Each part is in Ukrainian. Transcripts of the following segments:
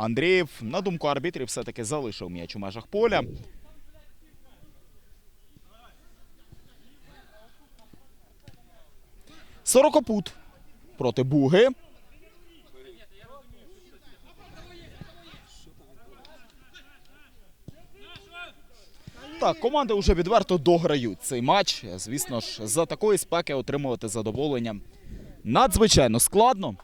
Андрієв, на думку арбітрів, все-таки залишив м'яч у межах поля. Сорокопут проти Буги. Так, команди вже відверто дограють цей матч. Звісно ж, за такої спеки отримувати задоволення надзвичайно складно.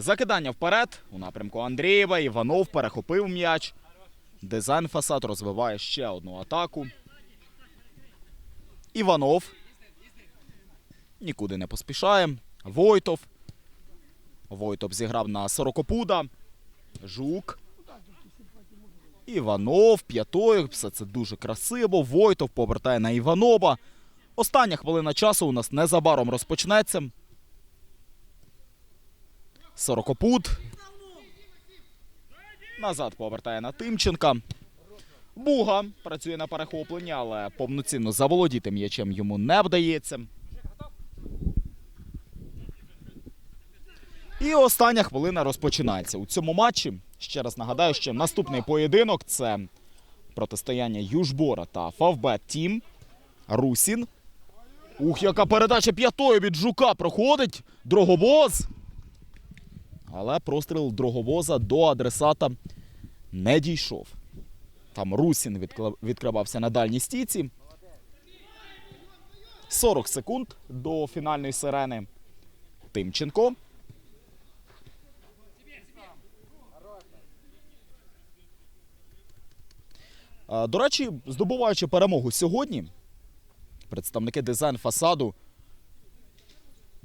Закидання вперед у напрямку Андрієва. Іванов перехопив м'яч. Дизайн фасад розвиває ще одну атаку. Іванов. Нікуди не поспішає. Войтов. Войтов зіграв на Сорокопуда. Жук. Іванов, п'ятою. Все це дуже красиво. Войтов повертає на Іванова. Остання хвилина часу у нас незабаром розпочнеться. Сорокопут. Назад повертає на Тимченка. Буга працює на перехопленні, але повноцінно заволодіти м'ячем йому не вдається. І остання хвилина розпочинається у цьому матчі. Ще раз нагадаю, що наступний поєдинок це протистояння Южбора та Фавбет Тім. Русін. Ух, яка передача п'ятою від жука проходить. Дрогобоз. Але простріл Дроговоза до адресата не дійшов. Там Русін відкривався на дальній стійці. 40 секунд до фінальної сирени. Тимченко. До речі, здобуваючи перемогу сьогодні, представники дизайн фасаду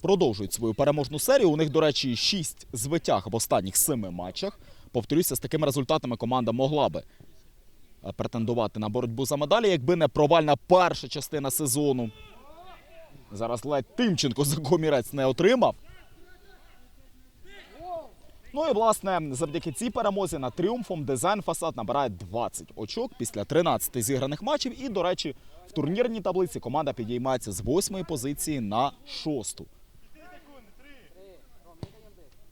продовжують свою переможну серію. У них, до речі, 6 звитяг в останніх 7 матчах. Повторюся, з такими результатами команда могла би е, претендувати на боротьбу за медалі, якби не провальна перша частина сезону. Зараз ледь Тимченко за комірець не отримав. Ну і власне, завдяки цій перемозі над тріумфом дизайн фасад набирає 20 очок після 13 зіграних матчів. І, до речі, в турнірній таблиці команда підіймається з 8 позиції на 6.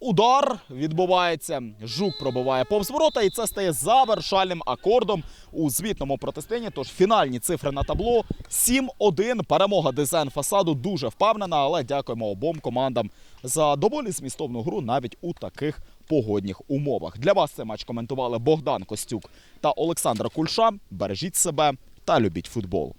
Удар відбувається. Жук пробиває повз ворота, і це стає завершальним акордом у звітному протистоянні. Тож фінальні цифри на табло 7-1. Перемога дизайн фасаду дуже впевнена, але дякуємо обом командам за доволі змістовну гру навіть у таких погодних умовах. Для вас цей матч коментували Богдан Костюк та Олександр Кульша. Бережіть себе та любіть футбол.